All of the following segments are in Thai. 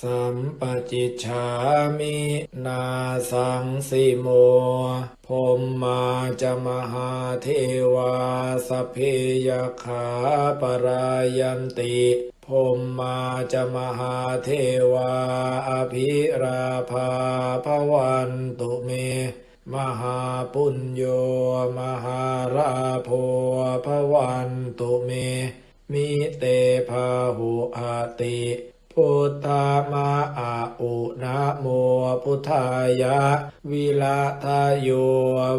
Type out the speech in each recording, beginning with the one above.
สัมปจิจฉามินาสังสิโมพรหมาจะมหาเทวาสเพยขาปรายันติพรหมาจะมหาเทวาอภิราภาพวันตุเม มหาปุญโยมหาราโพพวันตุเม มิเตภาหุอาติ พุทธามาอาอุนะโมพุทธายะ วิระทาโย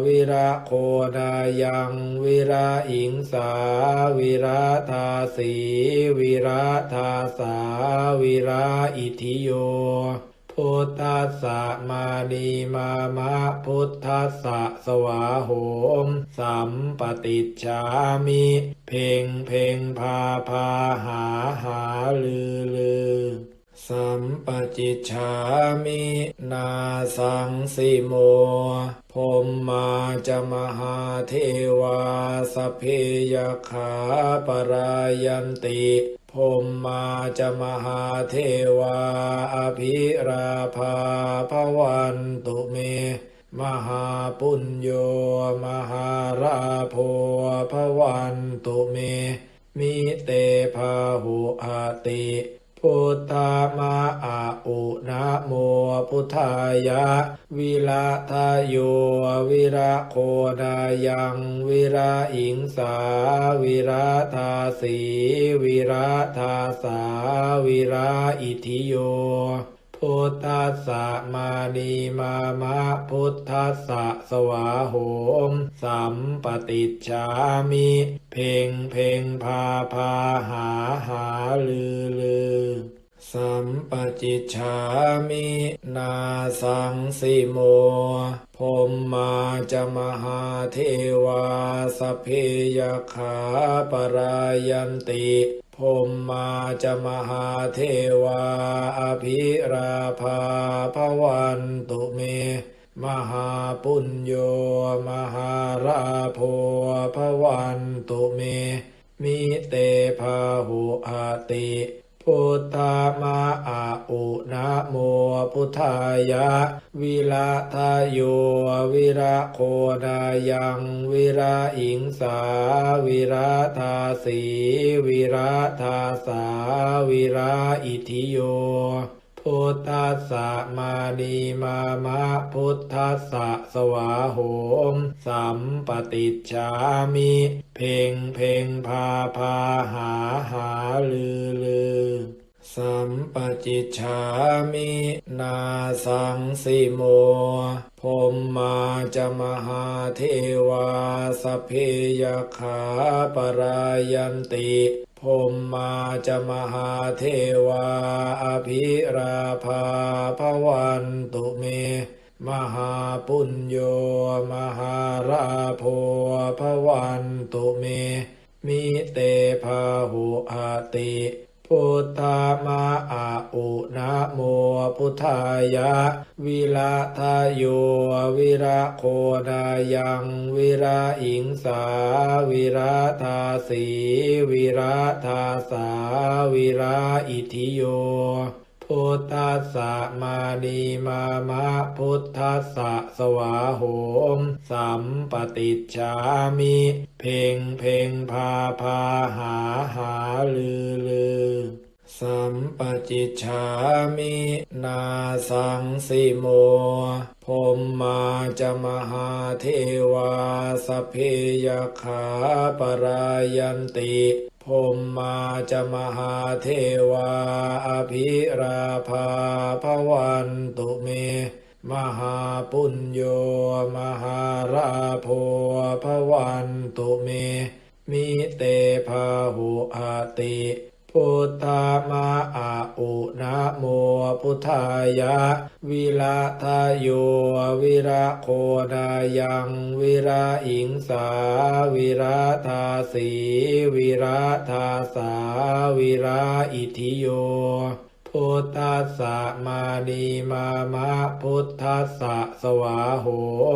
วิระโคนายังวิระอิงสาวิระทาสีวิระทาสาวิระอิทิโย พุทธัสสะมานีมามะพุทธัสสะสวาโหม สัมปติจฉามิ เพ่งเพ่งพาพาหาหาลือลือสัมปจิจฉามินาสังสิโมพรหมาจะมหาเทวาสเพยขาปรายันติ พมมาจะมหาเทวาอภิราภาพวันตุเม มหาปุญโยมหาราโพพวันตุเม มิเตภาหุอาติ พุทธามาอาอุนะโมพุทธายะ วิระทะโยวิระโคนายังวิระอิงสา วิระทาสีวิระทาสา วิระอิทิโย พุทธัสสะมานีมามะพุทธัสสะสวาโหมสัมปติจฉามิ เพ่งเพ่งพาพาหาหาลือลือสัมปจิจฉามินาสังสิโมพรหมาจะมหาเทวาสเพยขาปรายันติ พมมาจะมหาเทวาอภิราภาพวันตุเม มหาปุญโยมหาราโพพวันตุเม มิเตภาหุอาติ พุทธามาอาอุนะโมพุทธายะ วิระทาโยวิระโคนายังวิระอิงสา วิระทาสี วิระทาสา วิระอิทิโย พุทธัสสะมานีมามะพุทธัสสะสวาโหม สัมปติจฉามิ เพ่งเพ่งพาพาหาหาลือลือสัมปจิจฉามินาสังสิโมพรหมาจะมหาเทวาสเพยขาปรายันติ พมมาจะมหาเทวาอภิราภาพวันตุเม มหาปุญโยมหาราโภพวันตุเม มิเตภาหุอาติ พุทธามาอาอุนะโมพุทธายะ วิระทโยวิระโคนายังวิระอิงสา วิระทาสีวิระทาสา วิระอิทิโย พุทธัสสะมานีมามะพุทธัสสะสวาโหม สัมปติจฉามิ เพ่งเพ่งพาพาหาหาลือลือสัมปจิจฉามินาสังสิโมพรหมาจะมหาเทวาสเพยขาปรายันติ พมมาจะมหาเทวาอภิราภาพวันตุเม มหาปุญโยมหาราโภพวันตุเม มิเตภาหุอาติ พุทธามาอาอุนะโมพุทธายะ วิระทาโยวิระโคนายังวิระอิงสาวิระทาสีวิระทาสาวิระอิทิโย พุทธัสสะมานีมามะพุทธัสสะสวาโห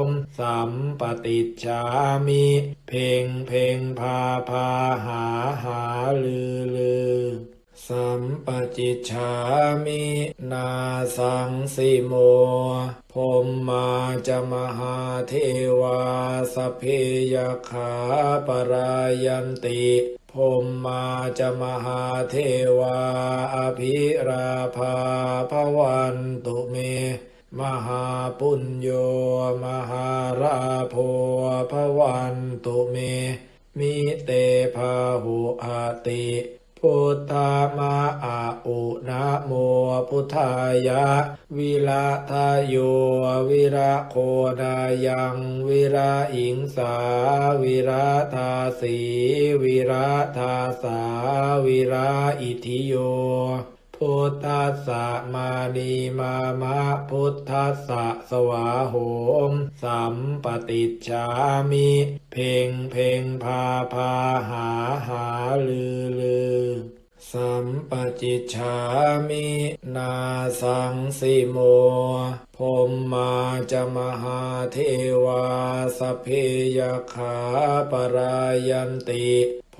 มสัมปติจฉามิเพ่งเพ่งพาพาหาหาลือลือสัมปจิจฉามินาสังสิโมพรหมาจะมหาเทวาสเพยขาปรายันติ พมมาจะมหาเทวาอภิราภาพวันตุเม มหาปุญโยมหาราโพพวันตุเม มิเตภาหุอาติ พุทธามาอาอุนะโมพุทธายะ วิระทะโยวิระโคนายังวิระอิงสา วิระทาสีวิระทาสา วิระอิทิโย พุทธัสสะมานีมามะพุทธัสสะสวาโหม สัมปติจฉามิ เพ่งเพ่งพาพาหาหาลือลือสัมปจิจฉามินาสังสิโมพรหมาจะมหาเทวาสเพยขาปรายันติ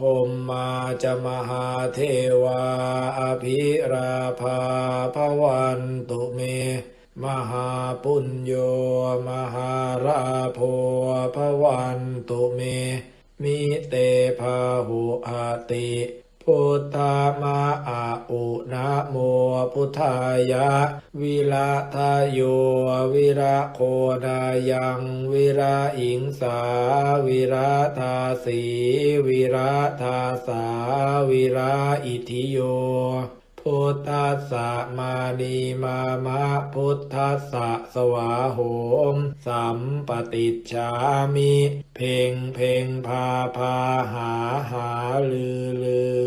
พมมาจะมหาเทวาอภิราภาพวันตุเม มหาปุญโยมหาราโพพวันตุเม มิเตภาหุอาติ พุทธามาอาอุนะโมพุทธายะ วิระทะโยวิระโคนายังวิระอิงสา วิระทาสีวิระทาสา วิระอิทิโย พุทธัสสะมานีมามะพุทธัสสะสวาโหม สัมปติชามิ เพ่งเพ่งพาพาหาหาลือลือ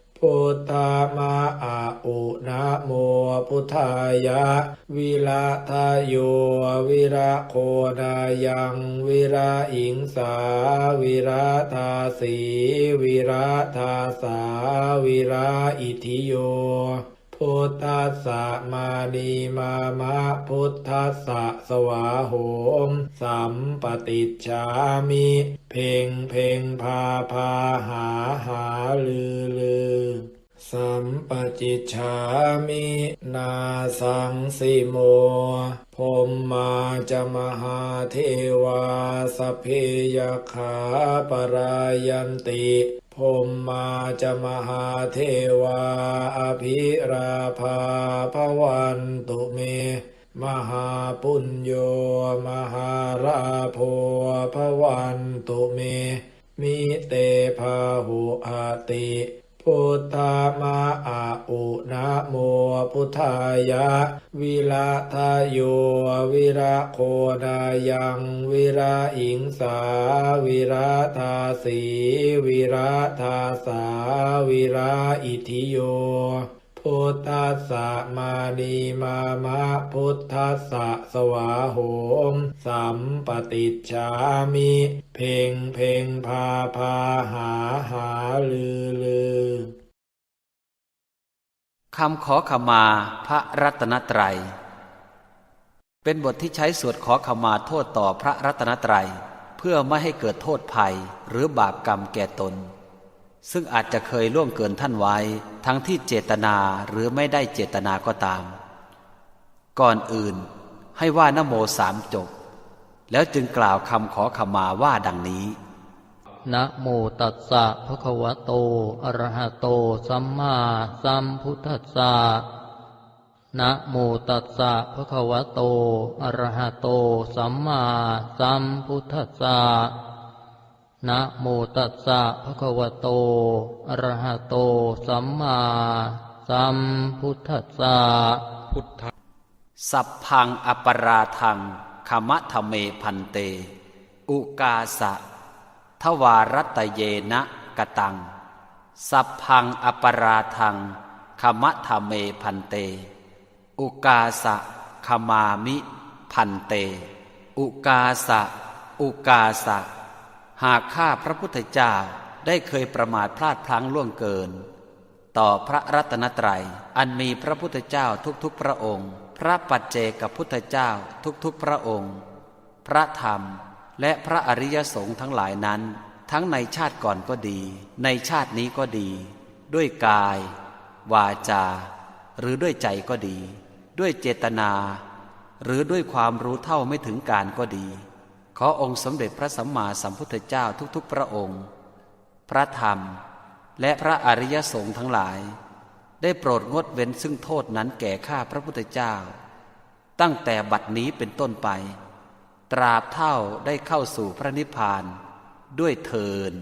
พุทธามาอาอุนะโมพุทธายะ วิระทาโยวิระโคนายังวิระอิงสา วิระทาสี วิระทาสา วิระอิทิโย พุทธัสสะมานีมามะพุทธัสสะสวาโหม สัมปติจฉามิ เพ่งเพ่งพาพาหาหาลือลือสัมปจิจฉามินาสังสิโมพรหมาจะมหาเทวาสเพยขาปรายันติ พมหมาจะมหาเทวาอภิราภาพวันตุเม มหาปุญโยมหาราโภพวันตุเม มิเตภาหุอาติ พุทธามาอาอุนะโมพุทธายะ วิระทโยวิระโคนายังวิระอิงสา วิระทาสีวิระทาสา วิระอิทิโย พุทธัสสะมานีมามะพุทธัสสะสวาโหม สัมปติจฉามิ เพ่งเพ่งพาพาหาหาลือลือคำขอขมาพระรัตนตรัย เป็นบทที่ใช้สวดขอขมาโทษต่อพระรัตนตรัย เพื่อไม่ให้เกิดโทษภัยหรือบาปกรรมแก่ตน ซึ่งอาจจะเคยล่วงเกินท่านไว้ ทั้งที่เจตนาหรือไม่ได้เจตนาก็ตาม ก่อนอื่นให้ว่านโมสามจบ แล้วจึงกล่าวคำขอขมาว่าดังนี้นะโมตัสสะภะคะวะโต อะระหะโต สัมมาสัมพุทธัสสะนะโมตัสสะภะคะวะโต อะระหะโต สัมมาสัมพุทธัสสะ นะโมตัสสะภะคะวะโต อะระหะโต สัมมาสัมพุทธัสสะพุทธสัพพังอปราทังขมะทะเมพันเต อุกาสะ ทวารัตเยนะกตัง สัพพังอปราทังขมะทะเมพันเต อุกาสะขมามิพันเต อุกาสะ อุกาสะ หากข้าพระพุทธเจ้าได้เคยประมาทพลาดพลั้งล่วงเกิน ต่อพระรัตนตรัย อันมีพระพุทธเจ้าทุกๆพระองค์ พระปัจเจกพุทธเจ้าทุกๆพระองค์ พระธรรมและพระอริยสงฆ์ทั้งหลายนั้น ทั้งในชาติก่อนก็ดี ในชาตินี้ก็ดี ด้วยกาย วาจา หรือด้วยใจก็ดี ด้วยเจตนา หรือด้วยความรู้เท่าไม่ถึงการก็ดี ขอองค์สมเด็จพระสัมมาสัมพุทธเจ้าทุกๆ พระองค์ พระธรรม และพระอริยสงฆ์ทั้งหลาย ได้โปรดงดเว้นซึ่งโทษนั้นแก่ข้าพระพุทธเจ้า ตั้งแต่บัดนี้เป็นต้นไป ตราบเท่าได้เข้าสู่พระนิพพานด้วยเทิน